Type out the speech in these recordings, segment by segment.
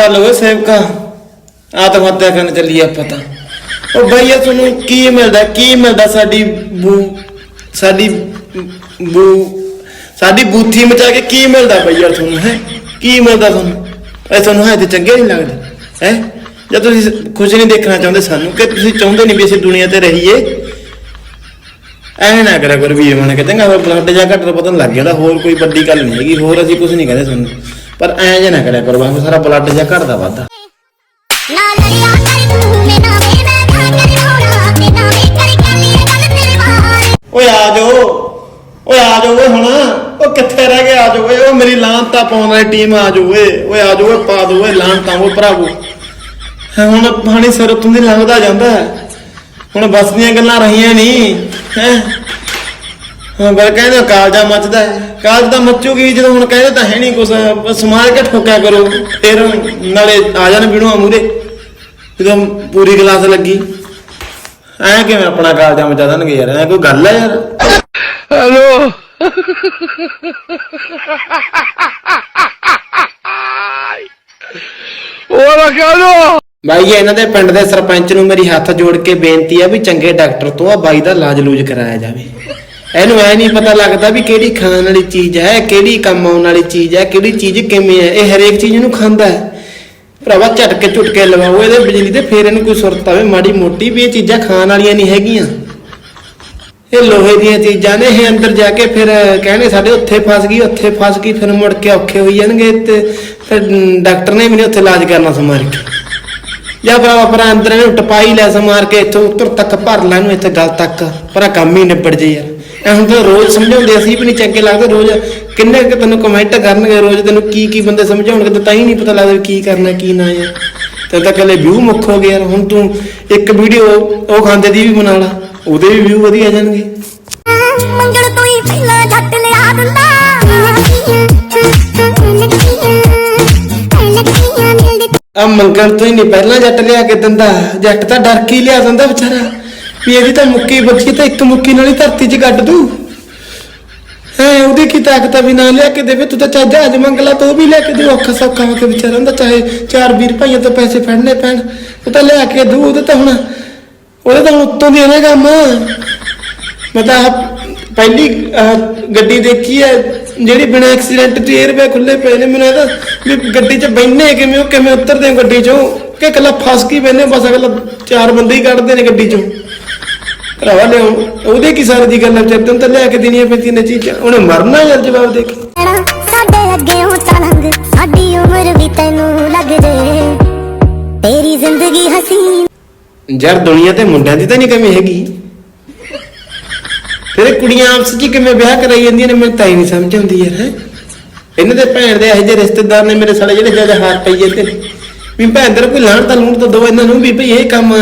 ਚੱਲ ਓਏ ਸੇਵਕਾ ਆਤਮ ਹੱਤਿਆ ਕਰਨ ਚੱਲੀ ਆਪਾਂ ਤਾਂ। ਉਹ ਭਈਆ ਤੁਹਾਨੂੰ ਕੀ ਮਿਲਦਾ ਕੀ ਮਿਲਦਾ ਸਾਡੀ ਬੂ ਸਾਡੀ ਬੂ, ਸਾਡੀ ਬੂਥੀ ਮਚਾ ਕੇ ਕੀ ਮਿਲਦਾ ਭਈਆ ਤੁਹਾਨੂੰ, ਹੈ? ਕੀ ਮਿਲਦਾ ਤੁਹਾਨੂੰ? ਇਹ ਤੁਹਾਨੂੰ ਹੈ ਤੇ ਚੰਗੇ ਨਹੀਂ ਲੱਗਦੇ, ਹੈ? ਜਾਂ ਤੁਸੀਂ ਖੁਸ਼ ਨਹੀਂ ਦੇਖਣਾ ਚਾਹੁੰਦੇ ਸਾਨੂੰ, ਕਿ ਤੁਸੀਂ ਚਾਹੁੰਦੇ ਨਹੀਂ ਵੀ ਅਸੀਂ ਦੁਨੀਆ ਤੇ ਰਹੀਏ? ਐ ਨਾ ਕਰਿਆ ਕਰ, ਵੀਰ ਮਨ ਕੇ। ਚੰਗਾ ਬਲੱਡ ਜਾਂ ਘੱਟ ਪਤਾ ਲੱਗ ਜਾਂਦਾ ਹੋਰ ਕੋਈ ਵੱਡੀ ਗੱਲ ਨਹੀਂ ਹੈਗੀ, ਹੋਰ ਅਸੀਂ ਕੁਝ ਨਹੀਂ ਕਹਿੰਦੇ ਤੁਹਾਨੂੰ। ਪਰ ਐਂ ਜੇ ਨਾ ਕਰਿਆ ਕਰੋ ਬਾਕੀ ਸਾਰਾ ਬਲੱਡ ਜਾਂ ਘਟਦਾ ਵੱਧਦਾ ਨਾ ਲੜਿਆ ਕਰ ਤੂੰ ਮੇਰੇ ਨਾਲ ਵੇ ਮੈਂ ਤਾਂ ਕਰ ਰੋਣਾ ਤੇ ਨਾ ਵੇ ਕਰ ਕਰ ਗੱਲ ਤੇਰੇ ਬਾਰੇ ਓਏ ਆ ਜਾਓ, ਓਏ ਆ ਜਾਓ ਓਏ ਹੁਣ। ਉਹ ਕਿੱਥੇ ਰਹਿ ਗਏ? ਆ ਜਾਓ ਓਏ ਉਹ ਮੇਰੀ ਲਾਂਤਾ ਪਾਉਣ ਵਾਲੀ ਟੀਮ ਆ ਜਾਓ ਓਏ। ਓਏ ਆ ਜਾਓ ਓਏ, ਪਾ ਦਿਓ ਓਏ ਲਾਂਤਾ ਓਏ ਭਰਾਵੋ। ਹੁਣ ਪਾਣੀ ਸਿਰ ਉੱਤੋਂ ਦੀ ਲੰਘਦਾ ਜਾਂਦਾ। ਹੁਣ ਬਸ ਦੀਆਂ ਗੱਲਾਂ ਰਹੀਆਂ ਨਹੀਂ ਹੈ? ਬਲ ਕਹਿੰਦੇ ਕਾਲਜਾ ਮੱਚਦਾ ਹੈ। ਕਾਲਜ ਤਾਂ ਮੱਚੂਗੀ ਜਦੋਂ ਹੁਣ ਕਹਿੰਦੇ ਤਾਂ ਹੈ ਨਹੀਂ ਕੁਛ। ਸਮਾਜ ਕੇ ਠੋਕਿਆ ਕਰੋ। ਫਿਰ ਨਾਲੇ ਆ ਜਾਣ ਬਿਣੂ ਮੂਰੇ ਜਦੋਂ ਪੂਰੀ ਕਲਾਸ ਲੱਗੀ। ਐ ਕਿਵੇਂ ਆਪਣਾ ਕਾਲਜਾ ਮਚਾ ਦੇਣਗੇ ਯਾਰ? ਐ ਕੋਈ ਗੱਲ ਹੈ ਯਾਰ? ਹੈਲੋ। ਉਹ ਕਹਿ ਬਾਈ ਇਹਨਾਂ ਦੇ ਪਿੰਡ ਦੇ ਸਰਪੰਚ ਨੂੰ ਮੇਰੀ ਹੱਥ ਜੋੜ ਕੇ ਬੇਨਤੀ ਆ ਵੀ ਚੰਗੇ ਡਾਕਟਰ ਤੋਂ ਆ ਬਾਈ ਦਾ ਇਲਾਜ ਲੂਜ ਕਰਾਇਆ ਜਾਵੇ। ਇਹਨੂੰ ਐ ਨਹੀਂ ਪਤਾ ਲੱਗਦਾ ਵੀ ਕਿਹੜੀ ਖਾਣ ਵਾਲੀ ਚੀਜ਼ ਹੈ, ਕਿਹੜੀ ਕੰਮ ਆਉਣ ਵਾਲੀ ਚੀਜ਼ ਹੈ, ਕਿਹੜੀ ਚੀਜ਼ ਕਿਵੇਂ ਹੈ। ਇਹ ਹਰੇਕ ਚੀਜ਼ ਨੂੰ ਖਾਂਦਾ ਹੈ। ਭਰਾਵਾ ਝਟਕੇ ਝੁਟਕੇ ਲਵਾਓ ਇਹਦੇ ਬਿਜਲੀ ਤੇ, ਫੇਰ ਇਹਨੂੰ ਕੋਈ ਸੁਰਤ ਆਵੇ। ਮਾੜੀ ਮੋਟੀ ਵੀ ਇਹ ਚੀਜ਼ਾਂ ਖਾਣ ਵਾਲੀਆਂ ਨਹੀਂ ਹੈਗੀਆਂ। ਇਹ ਲੋਹੇ ਦੀਆਂ ਚੀਜ਼ਾਂ ਨੇ, ਇਹ ਅੰਦਰ ਜਾ ਕੇ ਫਿਰ ਕਹਿੰਦੇ ਸਾਡੇ ਉੱਥੇ ਫਸ ਗਈ, ਉੱਥੇ ਫਸ ਗਈ, ਫਿਰ ਮੁੜ ਕੇ ਔਖੇ ਹੋਈ ਜਾਣਗੇ ਤੇ ਫਿਰ ਡਾਕਟਰ ਨੇ ਮੈਨੂੰ ਉੱਥੇ ਇਲਾਜ ਕਰਨਾ ਸਮਾਰ ਕੇ ਜਾਂ ਭਰਾਵਾ ਪਰ ਅੰਦਰ ਇਹਨੂੰ ਟਪਾਈ ਲੈ ਸਮਾਰ ਕੇ ਇੱਥੋਂ ਉੱਤਰ ਤੱਕ ਭਰ ਲੈ ਇਹਨੂੰ ਇੱਥੇ ਗੱਲ ਤੱਕ। ਪਰ ਕੰਮ ਹੀ ਨਿਬੜ ਜੇ ਯਾਰ। ਐ ਤਾਂ ਰੋਜ਼ ਸਮਝਾਉਂਦੇ ਅਸੀਂ ਵੀ ਨਹੀਂ ਚੰਗੇ ਲੱਗਦੇ ਰੋਜ਼ ਕਿੰਨੇ ਕਿ ਤੈਨੂੰ ਕਮੈਂਟ ਕਰਨਗੇ ਰੋਜ਼ ਤੈਨੂੰ ਕੀ ਕੀ ਬੰਦੇ ਸਮਝਾਉਣਗੇ ਤੇ ਹੀ ਨਹੀਂ ਪਤਾ ਲੱਗਦਾ ਕੀ ਕਰਨਾ ਕੀ ਨਾ ਯਾਰ। ਤੇ ਤਾਂ ਕੱਲੇ ਵਿਊ ਮੁੱਖ ਹੋ ਗਏ ਯਾਰ ਹੁਣ ਤੂੰ ਇੱਕ ਵੀਡੀਓ ਉਹ ਖਾਂਦੇ ਦੀ ਵੀ ਬਣਾ ਲਾ ਉਹਦੇ ਵੀ ਵਿਊ ਵਧੀਆ ਜਾਣਗੇ। ਮੰਗਣ ਤੋਂ ਹੀ ਪਹਿਲਾਂ ਜੱਟ ਲਿਆ ਦਿੰਦਾ ਆ ਮੰਗਣ ਤੋਂ ਹੀ ਨਹੀਂ ਪਹਿਲਾਂ ਜੱਟ ਲਿਆ ਕੇ ਦਿੰਦਾ ਜੱਟ ਤਾਂ ਡਰ ਕੇ ਹੀ ਲਿਆ ਦਿੰਦਾ ਵਿਚਾਰਾ। ਵੀ ਇਹਦੀ ਤਾਂ ਮੁੱਕੀ ਬੱਚੀ ਤਾਂ ਇੱਕ ਮੁੱਕੀ ਨਾਲ ਹੀ ਧਰਤੀ 'ਚ ਗੱਡ ਦੂ। ਹੈ, ਉਹਦੀ ਕੀ ਤਾਕਤ ਆ ਵੀ ਨਾ ਲਿਆ ਕੇ ਦੇਵੇ? ਤੂੰ ਤਾਂ ਚਾਹ ਜਹਾਜ਼ ਮੰਗ ਲਾ ਤੂੰ ਵੀ ਲੈ ਕੇ ਦੇ ਔਖਾ ਸੌਖਾ ਹੋ ਕੇ ਵਿਚਾਰਾ। ਹੁੰਦਾ ਚਾਹੇ ਚਾਰ ਵੀਰ ਭਾਈਆਂ ਤੋਂ ਪੈਸੇ ਫੜਨੇ ਪੈਣ। ਉਹ ਤਾਂ ਲਿਆ ਕੇ ਦੂ ਉਹਦੇ ਤਾਂ ਹੁਣ ਉਹਦੇ ਤਾਂ ਹੁਣ ਉੱਤੋਂ ਦੀ ਇਹਨੇ ਕੰਮ। ਮੈਂ ਤਾਂ ਪਹਿਲੀ ਗੱਡੀ ਦੇਖੀ ਹੈ, ਜਿਹੜੀ ਬਿਨਾਂ ਐਕਸੀਡੈਂਟ ਤੇ 에ਅਰ ਖੁੱਲੇ ਪਏ ਨੇ। ਮੈਨੂੰ ਇਹਦਾ ਵੀ ਗੱਡੀ 'ਚ ਬੈਠਨੇ ਕਿਵੇਂ ਉਹ, ਕਿਵੇਂ ਉਤਰਦੇ ਹੋ ਗੱਡੀ 'ਚੋਂ। ਕਿ ਇਕੱਲਾ ਫਸ ਕੇ ਬੈਠਨੇ ਬਸ ਅਗਲਾ ਚਾਰ ਬੰਦੇ ਹੀ ਕੱਢਦੇ ਨੇ ਗੱਡੀ 'ਚੋਂ। ਭਰਾਵਾ ਲਿਓ ਉਹਦੇ ਕੀ ਸਾਰੇ ਦੀ ਗੱਲ ਤੈਨੂੰ ਤਾਂ ਲੈ ਕੇ ਦੇਣੀਆਂ ਪੈਂਦੀਆਂ ਨੇ ਚੀਜ਼ਾਂ। ਉਹਨੇ ਮਰਨਾ ਯਾਰ ਜਵਾਬ ਦੇ ਕੇ? ਸਾਡੇ ਅੱਗੇ ਹੋ ਚਲੰਗ ਸਾਡੀ ਉਮਰ ਵੀ ਤੈਨੂੰ ਲੱਗ ਜੇ। ਤੇਰੀ ਜ਼ਿੰਦਗੀ ਹਸੀਨ ਯਾਰ ਦੁਨੀਆ ਤੇ ਮੁੰਡਿਆਂ ਦੀ ਤਾਂ ਨਹੀਂ ਕਮੀ ਹੈਗੀ। ਫਿਰ ਕੁੜੀਆਂ ਆਪਸ ਵਿੱਚ ਕਿਵੇਂ ਵਿਆਹ ਕਰਾਈ ਜਾਂਦੀਆਂ ਨੇ ਮੈਨੂੰ ਤਾਂ ਹੀ ਨਹੀਂ ਸਮਝ ਆਉਂਦੀ ਯਾਰ ਹੈ। ਇਹਨਾਂ ਦੇ ਭੈਣ ਦੇ ਇਹੋ ਜਿਹੇ ਰਿਸ਼ਤੇਦਾਰ ਨੇ ਮੇਰੇ ਸਾਲੇ ਜਿਹੜੇ ਜ਼ਿਆਦਾ ਹਾਰ ਪਈ ਜਾਂਦੇ ਨੇ। ਵੀ ਭੈਣ ਦਰ ਕੋਈ ਲਾਣ ਤਾਂ ਲੂਣ ਤਾਂ ਦੋ ਇਹਨਾਂ ਨੂੰ ਵੀ ਭਈ ਇਹ ਕੰਮ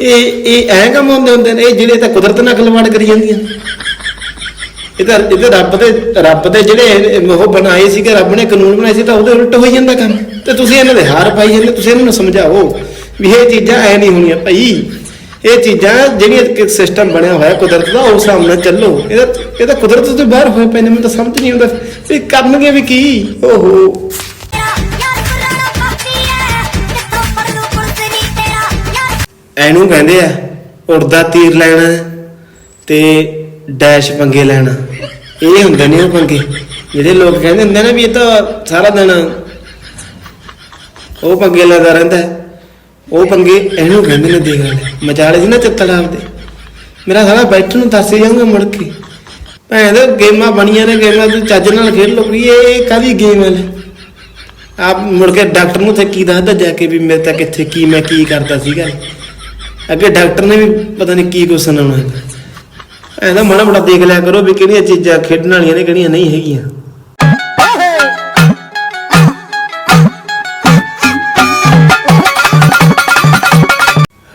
ਇਹ ਇਹ ਐਂ ਕੰਮ ਹੁੰਦੇ ਹੁੰਦੇ ਨੇ, ਇਹ ਜਿਹੜੇ ਤਾਂ ਕੁਦਰਤ ਨਾਲ ਖਿਲਵਾੜ ਕਰੀ ਜਾਂਦੀਆਂ। ਇਹ ਤਾਂ ਇਹ ਤਾਂ ਰੱਬ ਦੇ ਰੱਬ ਦੇ ਜਿਹੜੇ ਉਹ ਬਣਾਏ ਸੀਗੇ, ਰੱਬ ਨੇ ਕਾਨੂੰਨ ਬਣਾਏ ਸੀ, ਤਾਂ ਉਹਦੇ ਉਲਟ ਹੋਈ ਜਾਂਦਾ ਕੰਮ। ਤੇ ਤੁਸੀਂ ਇਹਨਾਂ ਦੇ ਹਾਰ ਪਾਈ ਜਾਂਦੇ, ਤੁਸੀਂ ਇਹਨਾਂ ਨੂੰ ਸਮਝਾਓ ਵੀ ਇਹ ਚੀਜ਼ਾਂ ਐ ਨਹੀਂ ਹੋਣੀਆਂ ਭਾਈ। ਇਹ ਚੀਜ਼ਾਂ ਜਿਹੜੀਆਂ ਇੱਕ ਸਿਸਟਮ ਬਣਿਆ ਹੋਇਆ ਕੁਦਰਤ ਦਾ, ਉਸ ਹਿਸਾਬ ਨਾਲ ਚੱਲੋ। ਇਹ ਤਾਂ ਇਹ ਤਾਂ ਕੁਦਰਤ ਤੋਂ ਬਾਹਰ ਹੋਏ ਪਏ ਨੇ, ਮੈਨੂੰ ਤਾਂ ਸਮਝ ਨਹੀਂ ਆਉਂਦਾ। ਵੀ ਕਰਨਗੇ ਵੀ ਕੀ? ਓਹੋ। ਯਾਰ ਕਹਿੰਦੇ ਆ, ਉੜਦਾ ਤੀਰ ਲੈਣਾ ਤੇ ਡੈਸ਼ ਪੰਗੇ ਲੈਣਾ। ਇਹ ਹੁੰਦੇ ਨੇ ਉਹ ਪੰਗੇ। ਜਿਹੜੇ ਲੋਕ ਕਹਿੰਦੇ ਹੁੰਦੇ ਨੇ ਵੀ ਇਹ ਤਾਂ ਸਾਰਾ ਦਿਨ ਉਹ ਪੰਗੇ ਲੈਂਦਾ ਰਹਿੰਦਾ। ਹੈ। ਉਹ ਪੰਗੇ ਇਹਨੂੰ ਕਹਿੰਦੇ ਨੇ ਦੇਖ ਲੈ ਮਚਾਲੇ ਸੀ ਨਾ ਚੱਤੜ ਆਪਦੇ। ਮੇਰਾ ਸਾਰਾ ਬੈਠਣ ਨੂੰ ਦੱਸ ਜਾਊਂਗਾ ਮੁੜ ਕੇ। ਭੈਣ ਦੇ ਗੇਮਾਂ ਬਣੀਆਂ ਨੇ, ਗੇਮਾਂ ਤੂੰ ਚੱਜ ਨਾਲ ਖੇਡ ਲੋ ਵੀ ਇਹ ਕਾਦੀ ਗੇਮ ਹੈ ਆਪ ਮੁੜ ਕੇ ਡਾਕਟਰ ਨੂੰ ਤੇ ਕੀ ਦੱਸਦਾ ਜਾ ਕੇ ਵੀ ਮੇਰੇ ਤਾਂ ਕਿੱਥੇ ਕੀ, ਮੈਂ ਕੀ ਕਰਦਾ ਸੀਗਾ। ਅੱਗੇ ਡਾਕਟਰ ਨੇ ਵੀ ਪਤਾ ਨਹੀਂ ਕੀ ਕੁਛ ਸੁਣਾਉਣਾ ਐਂਦਾ ਮਾੜਾ ਮੋਟਾ ਦੇਖ ਲਿਆ ਕਰੋ ਵੀ ਕਿਹੜੀਆਂ ਚੀਜ਼ਾਂ ਖੇਡਣ ਵਾਲੀਆਂ ਨੇ ਕਿਹੜੀਆਂ ਨਹੀਂ ਹੈਗੀਆਂ।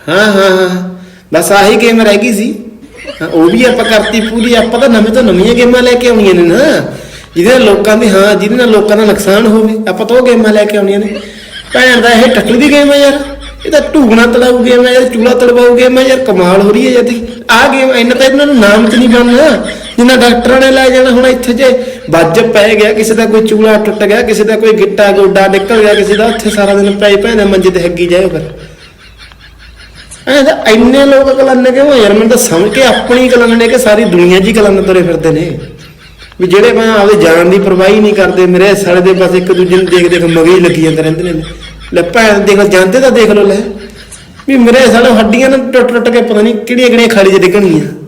ਹਾਂ ਹਾਂ ਹਾਂ। ਬਸ ਆਹੀ ਗੇਮ ਰਹਿ ਗਈ ਸੀ। ਹਾਂ, ਉਹ ਵੀ ਆਪਾਂ ਕਰਤੀ ਪੂਰੀ। ਆਪਾਂ ਤਾਂ ਨਵੇਂ ਤੋਂ ਨਵੀਆਂ ਗੇਮਾਂ ਲੈ ਕੇ ਆਉਣੀਆਂ ਨੇ ਨਾ। ਜਿਹਦੇ ਨਾਲ ਲੋਕਾਂ ਦੀ ਹਾਂ ਜਿਹਦੇ ਨਾਲ ਲੋਕਾਂ ਦਾ ਨੁਕਸਾਨ ਹੋਵੇ ਆਪਾਂ ਤਾਂ ਉਹ ਗੇਮਾਂ ਲੈ ਕੇ ਆਉਣੀਆਂ ਨੇ। ਭੈਣ ਦਾ ਇਹ ਟੱਟੂ ਦੀ ਗੇਮ ਆ ਯਾਰ। ਇਹਦਾ ਤਾਂ ਢੂਗਣਾ ਤੜਾਊ ਗੇਮ ਹੈ ਯਾਰ ਚੂਲਾ ਤੜਵਾਊ ਗੇਮ ਹੈ ਯਾਰ ਕਮਾਲ ਹੋ ਰਹੀ ਹੈ ਜਦੀ ਆਹ ਗੇਮ ਇਹਨਾਂ ਤਾਂ ਇਹਨਾਂ ਨੂੰ ਨਾਮ ਤੇ ਨਹੀਂ ਬਣਨਾ। ਜਿੰਨਾ ਡਾਕਟਰਾਂ ਨੇ ਲੈ ਜਾਣਾ ਹੁਣ ਇੱਥੇ ਜੇ ਵੱਜ ਪੈ ਗਿਆ, ਕਿਸੇ ਦਾ ਕੋਈ ਚੂਲਾ ਟੁੱਟ ਗਿਆ, ਕਿਸੇ ਦਾ ਕੋਈ ਗਿੱਟਾ ਗੋਡਾ ਨਿਕਲ ਗਿਆ, ਕਿਸੇ ਦਾ ਉੱਥੇ ਸਾਰਾ ਦਿਨ ਪੈ ਪੈਂਦਾ ਮੰਜੇ ਤੇ ਹੱਗੀ ਜਾਏ ਫਿਰ। ਐਂ ਤਾਂ ਇੰਨੇ ਲੋਕ ਕਲੰਨ ਕਿਉਂ ਯਾਰ? ਮੈਨੂੰ ਤਾਂ ਸਮਝ ਕੇ ਆਪਣੀ ਕਲੰਨ ਨੇ ਕਿ ਸਾਰੀ ਦੁਨੀਆ 'ਚ ਹੀ ਕਲੰਨ ਤੁਰੇ ਫਿਰਦੇ ਨੇ। ਵੀ ਜਿਹੜੇ ਮੈਂ ਆਪਦੇ ਜਾਨ ਦੀ ਪਰਵਾਹ ਨਹੀਂ ਕਰਦੇ, ਮੇਰੇ ਸਾਲੇ ਦੇ ਬਸ ਇੱਕ ਦੂਜੇ ਨੂੰ ਦੇਖ ਦੇਖ ਮਗੇ ਲੱਗੀ ਜਾਂਦੇ ਰਹਿੰਦੇ ਨੇ। ਲੈ ਭੈਣ ਦੇਖ ਜਾਂਦੇ ਤਾਂ ਦੇਖ ਲੋ ਲੈ। ਵੀ ਮੇਰੇ ਸਾਲੇ ਹੱਡੀਆਂ ਨਾ ਟੁੱਟ ਟੁੱਟ ਕੇ ਪਤਾ ਨਹੀਂ ਕਿਹੜੀਆਂ ਕਿਹੜੀਆਂ ਖਾਲੀ 'ਚ ਡਿੱਗਣਗੀਆਂ।